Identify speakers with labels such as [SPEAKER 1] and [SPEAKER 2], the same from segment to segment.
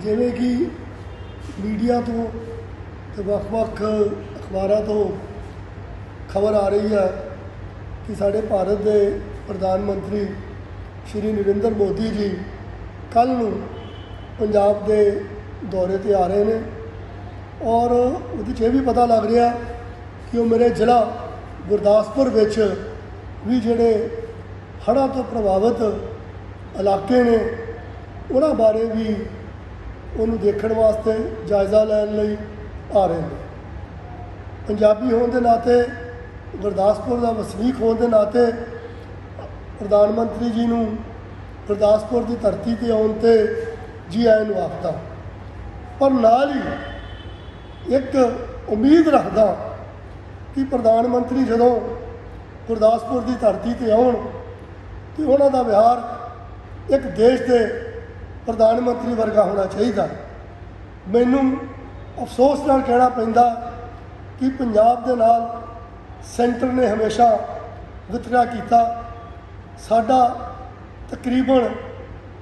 [SPEAKER 1] ਜਿਵੇਂ ਕਿ ਮੀਡੀਆ ਤੋਂ ਤੇ ਵੱਖ-ਵੱਖ ਅਖਬਾਰਾਂ ਤੋਂ ਖਬਰ ਆ ਰਹੀ ਹੈ ਕਿ ਸਾਡੇ ਭਾਰਤ ਦੇ ਪ੍ਰਧਾਨ ਮੰਤਰੀ ਸ਼੍ਰੀ ਨਰਿੰਦਰ ਮੋਦੀ ਜੀ ਕੱਲ ਨੂੰ ਪੰਜਾਬ ਦੇ ਦੌਰੇ ਤੇ ਆ ਰਹੇ ਨੇ ਔਰ ਉਹਦੇ 'ਚ ਇਹ ਵੀ ਪਤਾ ਲੱਗ ਰਿਹਾ ਕਿ ਉਹ ਮੇਰੇ ਜ਼ਿਲ੍ਹਾ ਗੁਰਦਾਸਪੁਰ ਵਿੱਚ ਵੀ ਜਿਹੜੇ ਹੜ੍ਹਾਂ ਤੋਂ ਪ੍ਰਭਾਵਿਤ ਇਲਾਕੇ ਨੇ, ਉਹਨਾਂ ਬਾਰੇ ਵੀ ਉਹਨੂੰ ਦੇਖਣ ਵਾਸਤੇ ਜਾਇਜ਼ਾ ਲੈਣ ਲਈ ਆ ਰਹੇ ਨੇ। ਪੰਜਾਬੀ ਹੋਣ ਦੇ ਨਾਤੇ, ਗੁਰਦਾਸਪੁਰ ਦਾ ਵਸਨੀਕ ਹੋਣ ਦੇ ਨਾਤੇ, ਪ੍ਰਧਾਨ ਮੰਤਰੀ ਜੀ ਨੂੰ ਗੁਰਦਾਸਪੁਰ ਦੀ ਧਰਤੀ ਤੇ ਆਉਣ ਤੇ ਜੀ ਆਇਆਂ ਨੂੰ ਆਖਦਾ। ਪਰ ਨਾਲ ਹੀ ਇੱਕ ਉਮੀਦ ਰੱਖਦਾ ਕਿ ਪ੍ਰਧਾਨ ਮੰਤਰੀ ਜਦੋਂ ਗੁਰਦਾਸਪੁਰ ਦੀ ਧਰਤੀ ਤੇ ਆਉਣ ਤੇ ਉਹਨਾਂ ਦਾ ਵਿਹਾਰ ਇੱਕ ਦੇਸ਼ ਦੇ ਪ੍ਰਧਾਨ ਮੰਤਰੀ ਵਰਗਾ ਹੋਣਾ ਚਾਹੀਦਾ। ਮੈਨੂੰ ਅਫਸੋਸ ਨਾਲ ਕਹਿਣਾ ਪੈਂਦਾ ਕਿ ਪੰਜਾਬ ਦੇ ਨਾਲ ਸੈਂਟਰ ਨੇ ਹਮੇਸ਼ਾ ਵਿਤਕਰਾ ਕੀਤਾ। ਸਾਡਾ ਤਕਰੀਬਨ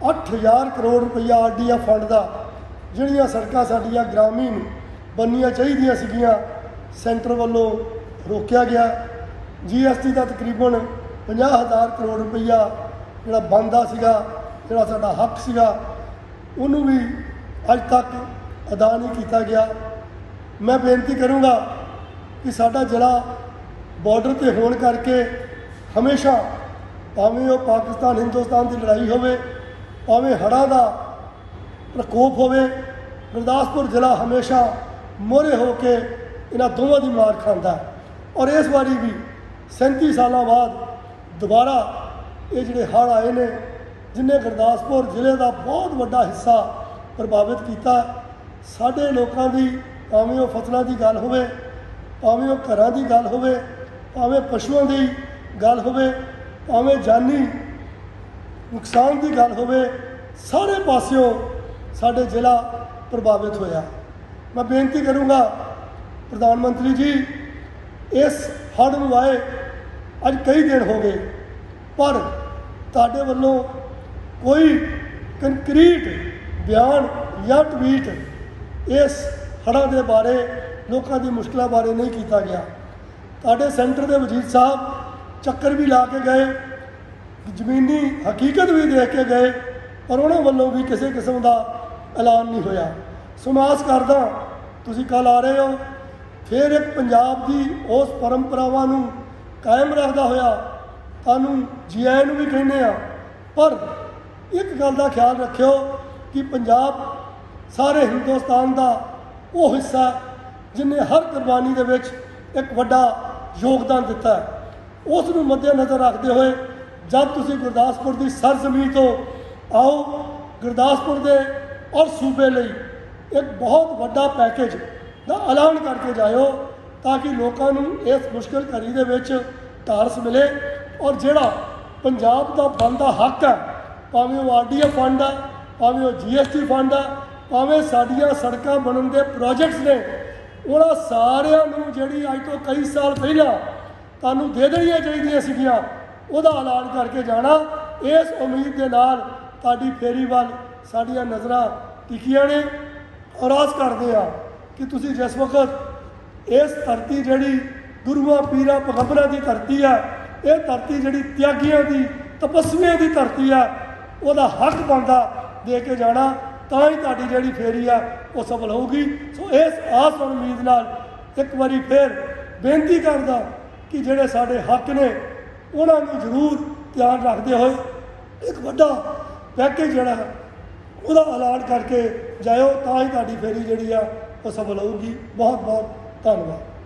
[SPEAKER 1] 8000 ਕਰੋੜ ਰੁਪਈਆ ਆਰਡੀਐਫ ਫੰਡ ਦਾ, ਜਿਹੜੀਆਂ ਸੜਕਾਂ ਸਾਡੀਆਂ ਗ੍ਰਾਮੀਣ ਬਣਨੀਆਂ ਚਾਹੀਦੀਆਂ ਸੀਗੀਆਂ, ਸੈਂਟਰ ਵੱਲੋਂ ਰੋਕਿਆ ਗਿਆ। ਜੀਐਸਟੀ ਦਾ ਤਕਰੀਬਨ 50000 ਕਰੋੜ ਰੁਪਈਆ ਜਿਹੜਾ ਬਣਦਾ ਸੀਗਾ, ਜਿਹੜਾ ਸਾਡਾ ਹੱਕ ਸੀਗਾ ਉਹਨੂੰ ਵੀ ਅੱਜ ਤੱਕ ਅਦਾ ਨਹੀਂ ਕੀਤਾ ਗਿਆ ਮੈਂ ਬੇਨਤੀ ਕਰੂੰਗਾ ਕਿ ਸਾਡਾ ਜ਼ਿਲ੍ਹਾ ਬਾਰਡਰ ਤੇ ਹੋਣ ਕਰਕੇ ਹਮੇਸ਼ਾ ਭਾਵੇਂ ਉਹ ਪਾਕਿਸਤਾਨ, ਹਿੰਦੁਸਤਾਨ ਦੀ ਲੜਾਈ ਹੋਵੇ, ਭਾਵੇਂ ਹੜ੍ਹਾਂ ਦਾ ਪ੍ਰਕੋਪ ਹੋਵੇ, ਗੁਰਦਾਸਪੁਰ ਜ਼ਿਲ੍ਹਾ ਹਮੇਸ਼ਾ ਮੋਹਰੇ ਹੋ ਕੇ ਇਹਨਾਂ ਦੋਵਾਂ ਦੀ ਮਾਰ ਖਾਂਦਾ ਹੈ। ਔਰ ਇਸ ਵਾਰੀ ਵੀ 37 ਸਾਲਾਂ ਬਾਅਦ ਦੁਬਾਰਾ ਇਹ ਜਿਹੜੇ ਹੜ੍ਹ ਆਏ ਨੇ ਜਿਨੇ ਗੁਰਦਾਸਪੁਰ ਜ਼ਿਲ੍ਹੇ ਦਾ ਬਹੁਤ ਵੱਡਾ ਹਿੱਸਾ ਪ੍ਰਭਾਵਿਤ ਕੀਤਾ, ਸਾਡੇ ਲੋਕਾਂ ਦੀ, ਭਾਵੇਂ ਉਹ ਫਸਲਾਂ ਦੀ ਗੱਲ ਹੋਵੇ, ਭਾਵੇਂ ਉਹ ਘਰਾਂ ਦੀ ਗੱਲ ਹੋਵੇ, ਭਾਵੇਂ ਪਸ਼ੂਆਂ ਦੀ ਗੱਲ ਹੋਵੇ, ਭਾਵੇਂ ਜਾਨੀ ਨੁਕਸਾਨ ਦੀ ਗੱਲ ਹੋਵੇ, ਸਾਰੇ ਪਾਸਿਓਂ ਸਾਡੇ ਜ਼ਿਲ੍ਹਾ ਪ੍ਰਭਾਵਿਤ ਹੋਇਆ। ਮੈਂ ਬੇਨਤੀ ਕਰੂੰਗਾ ਪ੍ਰਧਾਨ ਮੰਤਰੀ ਜੀ, ਇਸ ਹੜ੍ਹ ਨੂੰ ਆਏ ਅੱਜ ਕਈ ਦਿਨ ਹੋ ਗਏ, ਪਰ ਤੁਹਾਡੇ ਵੱਲੋਂ ਕੋਈ ਕੰਕਰੀਟ, ਬਿਆਨ ਜਾਂ ਟਵੀਟ ਇਸ ਹੜ੍ਹਾਂ ਦੇ ਬਾਰੇ, ਲੋਕਾਂ ਦੀ ਮੁਸ਼ਕਲਾਂ ਬਾਰੇ ਨਹੀਂ ਕੀਤਾ ਗਿਆ। ਤੁਹਾਡੇ ਸੈਂਟਰ ਦੇ ਵਜ਼ੀਰ ਸਾਹਿਬ ਚੱਕਰ ਵੀ ਲਾ ਕੇ ਗਏ, ਜ਼ਮੀਨੀ ਹਕੀਕਤ ਵੀ ਦੇਖ ਕੇ ਗਏ, ਪਰ ਉਹਨਾਂ ਵੱਲੋਂ ਵੀ ਕਿਸੇ ਕਿਸਮ ਦਾ ਐਲਾਨ ਨਹੀਂ ਹੋਇਆ। ਸੋ ਕਰਦਾ, ਤੁਸੀਂ ਕੱਲ ਆ ਰਹੇ ਹੋ, ਫਿਰ ਇੱਕ ਪੰਜਾਬ ਦੀ ਉਸ ਪਰੰਪਰਾਵਾਂ ਨੂੰ ਕਾਇਮ ਰੱਖਦਾ ਹੋਇਆ, ਤੁਹਾਨੂੰ ਜੀ ਆਇਆਂ ਨੂੰ ਵੀ ਕਹਿੰਦੇ ਆ ਪਰ ਇੱਕ ਗੱਲ ਦਾ ਖਿਆਲ ਰੱਖਿਓ ਕਿ ਪੰਜਾਬ ਸਾਰੇ ਹਿੰਦੁਸਤਾਨ ਦਾ ਉਹ ਹਿੱਸਾ ਜਿਨੇ ਹਰ ਕੁਰਬਾਨੀ ਦੇ ਵਿੱਚ ਇੱਕ ਵੱਡਾ ਯੋਗਦਾਨ ਦਿੱਤਾ ਉਸ ਨੂੰ ਮੱਦੇਨਜ਼ਰ ਰੱਖਦੇ ਹੋਏ ਜਦ ਤੁਸੀਂ ਗੁਰਦਾਸਪੁਰ ਦੀ ਸਰਜ਼ਮੀਨ ਤੋਂ ਆਓ, ਗੁਰਦਾਸਪੁਰ ਦੇ ਔਰ ਸੂਬੇ ਲਈ ਇੱਕ ਬਹੁਤ ਵੱਡਾ ਪੈਕੇਜ ਦਾ ਐਲਾਨ ਕਰਕੇ ਜਾਇਓ ਤਾਂ ਕਿ ਲੋਕਾਂ ਨੂੰ ਇਸ ਮੁਸ਼ਕਲ ਘੜੀ ਦੇ ਵਿੱਚ ਤਾਰਸ ਮਿਲੇ ਔਰ ਜਿਹੜਾ ਪੰਜਾਬ ਦਾ ਬਣਦਾ ਹੱਕ ਹੈ ਭਾਵੇਂ ਉਹ ਆਰਡੀਐਫ ਫੰਡ ਹੈ ਭਾਵੇਂ ਉਹ ਜੀਐਸਟੀ ਫੰਡ ਆ, ਭਾਵੇਂ ਸਾਡੀਆਂ ਸੜਕਾਂ ਬਣਨ ਦੇ ਪ੍ਰੋਜੈਕਟਸ ਨੇ, ਉਹਨਾਂ ਸਾਰਿਆਂ ਨੂੰ ਜਿਹੜੀ ਅੱਜ ਤੋਂ ਕਈ ਸਾਲ ਪਹਿਲਾਂ ਤੁਹਾਨੂੰ ਦੇ ਦੇਣੀਆਂ ਚਾਹੀਦੀਆਂ ਸੀਗੀਆਂ, ਉਹਦਾ ਐਲਾਨ ਕਰਕੇ ਜਾਣਾ। ਇਸ ਉਮੀਦ ਦੇ ਨਾਲ ਤੁਹਾਡੀ ਫੇਰੀ ਵੱਲ ਸਾਡੀਆਂ ਨਜ਼ਰਾਂ ਟਿਕੀਆਂ ਨੇ ਔਰ ਆਸ ਕਰਦੇ ਆ ਕਿ ਤੁਸੀਂ ਜਿਸ ਵਕਤ ਇਸ ਧਰਤੀ ਜਿਹੜੀ ਗੁਰੂਆਂ ਪੀਰਾਂ ਪਗੰਬਰਾਂ ਦੀ ਧਰਤੀ ਆ ਇਹ ਧਰਤੀ ਜਿਹੜੀ ਤਿਆਗੀਆਂ ਦੀ, ਤਪਸਵੀਆਂ ਦੀ ਧਰਤੀ ਆ ਉਹਦਾ ਹੱਕ ਬਣਦਾ ਦੇ ਕੇ ਜਾਣਾ ਤਾਂ ਹੀ ਤੁਹਾਡੀ ਜਿਹੜੀ ਫੇਰੀ ਆ ਉਹ ਸਫਲ ਹੋਊਗੀ। ਸੋ ਇਸ ਆਸ ਔਰ ਉਮੀਦ ਨਾਲ ਇੱਕ ਵਾਰੀ ਫੇਰ ਬੇਨਤੀ ਕਰਦਾ ਕਿ ਜਿਹੜੇ ਸਾਡੇ ਹੱਕ ਨੇ ਉਹਨਾਂ ਨੂੰ ਜ਼ਰੂਰ ਧਿਆਨ ਰੱਖਦੇ ਹੋਏ ਇੱਕ ਵੱਡਾ ਪੈਕੇਜ ਜਿਹੜਾ ਹੈ, ਉਹਦਾ ਐਲਾਨ ਕਰਕੇ ਜਾਇਓ ਤਾਂ ਹੀ ਤੁਹਾਡੀ ਫੇਰੀ ਜਿਹੜੀ ਆ ਉਹ ਸਫਲ ਹੋਊਗੀ। ਬਹੁਤ ਬਹੁਤ ਧੰਨਵਾਦ।